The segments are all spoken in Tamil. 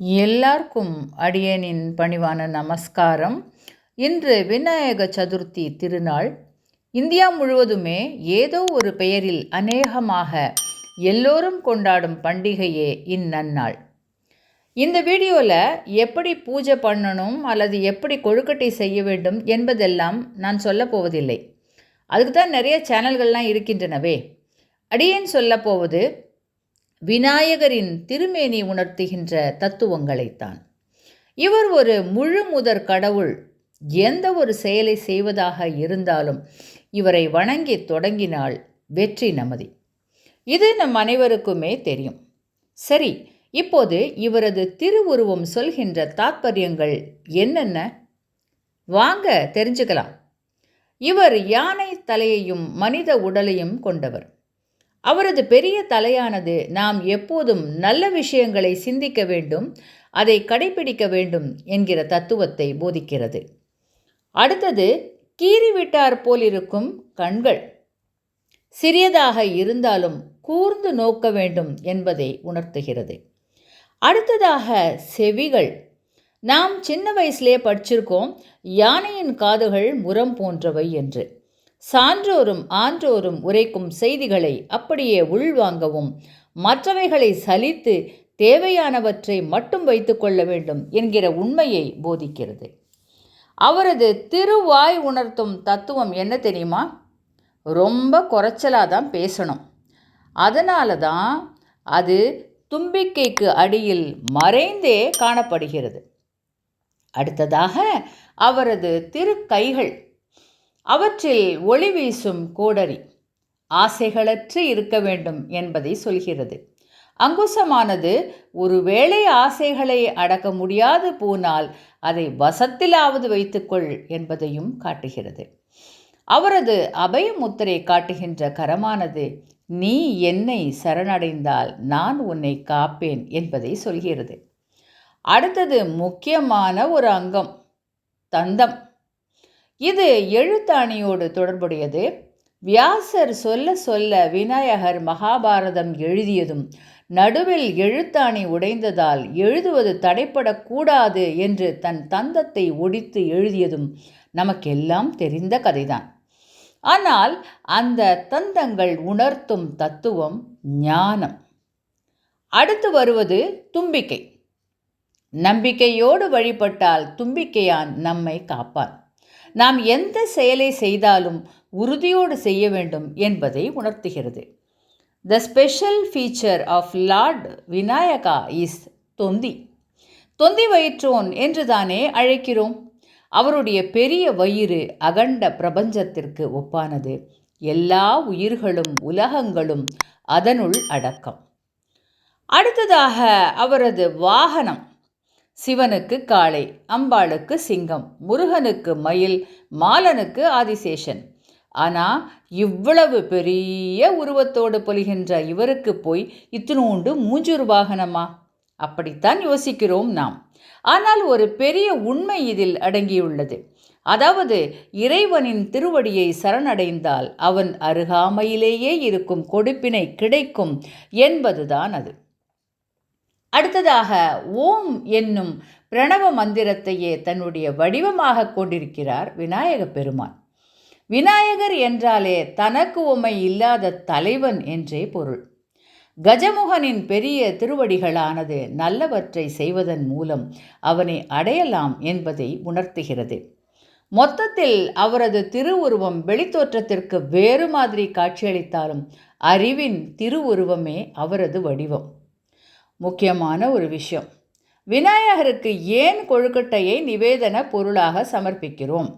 எல்லாருக்கும் அடியனின் பணிவான நமஸ்காரம். இன்று விநாயக சதுர்த்தி திருநாள். இந்தியா முழுவதுமே ஏதோ ஒரு பெயரில் அநேகமாக எல்லோரும் கொண்டாடும் பண்டிகையே இந்நன்னாள். இந்த வீடியோவில் எப்படி பூஜை பண்ணணும் அல்லது எப்படி கொழுக்கட்டை செய்ய வேண்டும் என்பதெல்லாம் நான் சொல்ல போவதில்லை. அதுக்கு தான் நிறைய சேனல்கள்லாம் இருக்கின்றனவே. அடியேன் சொல்ல போவது விநாயகரின் திருமேனி உணர்த்துகின்ற தத்துவங்களைத்தான். இவர் ஒரு முழு முதற் கடவுள். எந்த ஒரு செயலை செய்வதாக இருந்தாலும் இவரை வணங்கி தொடங்கினால் வெற்றி நமதி. இது நம் அனைவருக்குமே தெரியும். சரி இப்போது இவரது திருவுருவம் சொல்கின்ற தாத்பரியங்கள் என்னென்ன? வாங்க தெரிஞ்சுக்கலாம். இவர் யானை தலையையும் மனித உடலையும் கொண்டவர். அவரது பெரிய தலையானது நாம் எப்போதும் நல்ல விஷயங்களை சிந்திக்க வேண்டும் அதை கடைபிடிக்க வேண்டும் என்கிற தத்துவத்தை போதிக்கிறது. அடுத்தது கீறிவிட்டார் போலிருக்கும் கண்கள். சிறியதாக இருந்தாலும் கூர்ந்து நோக்க வேண்டும் என்பதை உணர்த்துகிறது. அடுத்ததாக செவிகள். நாம் சின்ன வயசுலேயே படிச்சிருக்கோம் யானையின் காதுகள் முரம் போன்றவை என்று. சான்றோரும் ஆன்றோரும் உரைக்கும் செய்திகளை அப்படியே உள்வாங்கவும் மற்றவைகளை சலித்து தேவையானவற்றை மட்டும் வைத்துக்கொள்ள வேண்டும் என்கிற உண்மையை போதிக்கிறது. அவரது திருவாய் உணர்த்தும் தத்துவம் என்ன தெரியுமா? ரொம்ப குறைச்சலாக தான் பேசணும். அதனால தான் அது தும்பிக்கைக்கு அடியில் மறைந்தே காணப்படுகிறது. அடுத்ததாக அவரது திருக்கைகள் அவற்றில் ஒளி வீசும் கோடரி ஆசைகளற்று இருக்க வேண்டும் என்பதை சொல்கிறது. அங்குசமானது ஒருவேளை ஆசைகளை அடக்க முடியாது போனால் அதை வசத்திலாவது வைத்துக்கொள் என்பதையும் காட்டுகிறது. அவரது அபயமுத்திரை காட்டுகின்ற கரமானது நீ என்னை சரணடைந்தால் நான் உன்னை காப்பேன் என்பதை சொல்கிறது. அடுத்தது முக்கியமான ஒரு அங்கம் தந்தம். இது எழுத்தாணியோடு தொடர்புடையது. வியாசர் சொல்ல சொல்ல விநாயகர் மகாபாரதம் எழுதியதும் நடுவில் எழுத்தாணி உடைந்ததால் எழுதுவது தடைப்படக்கூடாது என்று தன் தந்தத்தை ஒடித்து எழுதியதும் நமக்கெல்லாம் தெரிந்த கதைதான். ஆனால் அந்த தந்தங்கள் உணர்த்தும் தத்துவம் ஞானம். அடுத்து வருவது தும்பிக்கை. நம்பிக்கையோடு வழிபட்டால் தும்பிக்கையான் நம்மை காப்பான். நாம் எந்த செயலை செய்தாலும் உறுதியோடு செய்ய வேண்டும் என்பதை உணர்த்துகிறது. The special feature of Lord Vinayaka is தொந்தி தொந்தி வயிற்றோன் என்று தானே அழைக்கிறோம். அவருடைய பெரிய வயிறு அகண்ட பிரபஞ்சத்திற்கு ஒப்பானது. எல்லா உயிர்களும் உலகங்களும் அதனுள் அடக்கம். அடுத்ததாக அவரது வாகனம். சிவனுக்கு காளை அம்பாளுக்கு சிங்கம் முருகனுக்கு மயில் மாலனுக்கு ஆதிசேஷன். ஆனால் இவ்வளவு பெரிய உருவத்தோடு பொலிகின்ற இவருக்கு போய் இத்தினோண்டு மூஞ்சூர் வாகனமா? அப்படித்தான் யோசிக்கிறோம் நாம். ஆனால் ஒரு பெரிய உண்மை இதில் அடங்கியுள்ளது. அதாவது இறைவனின் திருவடியை சரணடைந்தால் அவன் அருகாமையிலேயே இருக்கும் கொடுப்பினை கிடைக்கும் என்பதுதான் அது. அடுத்ததாக ஓம் என்னும் பிரணவ மந்திரத்தையே தன்னுடைய வடிவமாக கொண்டிருக்கிறார் விநாயக பெருமான். விநாயகர் என்றாலே தனக்கு உமை இல்லாத தலைவன் என்றே பொருள். கஜமுகனின் பெரிய திருவடிகளானது நல்லவற்றை செய்வதன் மூலம் அவனை அடையலாம் என்பதை உணர்த்துகிறது. மொத்தத்தில் அவரது திருவுருவம் வெளித்தோற்றத்திற்கு வேறு மாதிரி காட்சியளித்தாலும் அறிவின் திருவுருவமே அவரது வடிவம். முக்கியமான ஒரு விஷயம். விநாயகருக்கு ஏன் கொழுக்கட்டையை நிவேதன பொருளாக சமர்ப்பிக்கிறோம்?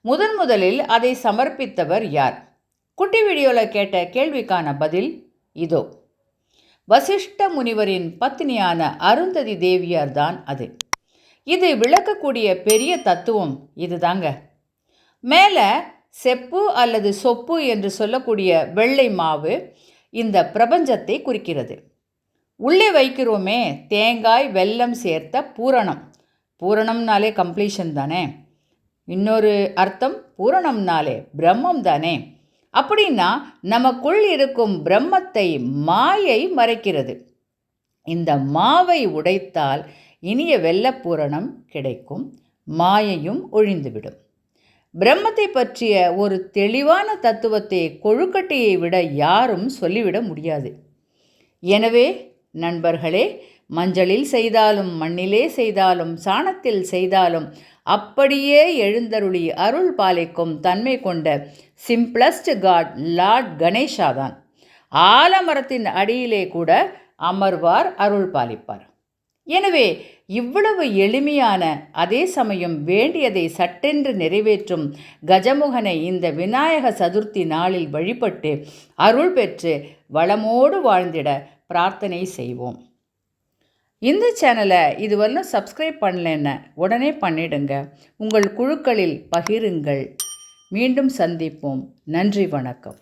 முதன் முதலில் அதை சமர்ப்பித்தவர் யார்? குட்டி வீடியோவில் கேட்ட கேள்விக்கான பதில் இதோ. வசிஷ்ட முனிவரின் பத்னியான அருந்ததி தேவியார் தான் அது. இது விளக்கக்கூடிய பெரிய தத்துவம் இதுதாங்க. மேலே செப்பு அல்லது சொப்பு என்று சொல்லக்கூடிய வெள்ளை மாவு இந்த பிரபஞ்சத்தை குறிக்கிறது. உள்ளே வைக்கிறோமே தேங்காய் வெல்லம் சேர்த்த பூரணம். பூரணம்னாலே கம்ப்ளீஷன் தானே? இன்னொரு அர்த்தம் பூரணம்னாலே பிரம்மம் தானே? அப்படின்னா நமக்குள் இருக்கும் பிரம்மத்தை மாயை மறைக்கிறது. இந்த மாவை உடைத்தால் இனிய வெள்ளப்பூரணம் கிடைக்கும் மாயையும் ஒழிந்துவிடும். பிரம்மத்தை பற்றிய ஒரு தெளிவான தத்துவத்தை கொழுக்கட்டையை விட யாரும் சொல்லிவிட முடியாது. எனவே நண்பர்களே மஞ்சளில் செய்தாலும் மண்ணிலே செய்தாலும் சாணத்தில் செய்தாலும் அப்படியே எழுந்தருளி அருள் பாலிக்கும் தன்மை கொண்ட சிம்பிளஸ்ட் காட் லார்ட் கணேஷா தான். ஆலமரத்தின் அடியிலே கூட அமர்வார் அருள் பாலிப்பார். எனவே இவ்வளவு எளிமையான அதே சமயம் வேண்டியதை சட்டென்று நிறைவேற்றும் கஜமுகனை இந்த விநாயக சதுர்த்தி நாளில் வழிபட்டு அருள் பெற்று வளமோடு வாழ்ந்திட பிரார்த்தனை செய்வோம். இந்த சேனலை இதுவரையும் சப்ஸ்கிரைப் பண்ணலன்னு உடனே பண்ணிடுங்க. உங்கள் குழுக்களில் பகிருங்கள். மீண்டும் சந்திப்போம். நன்றி வணக்கம்.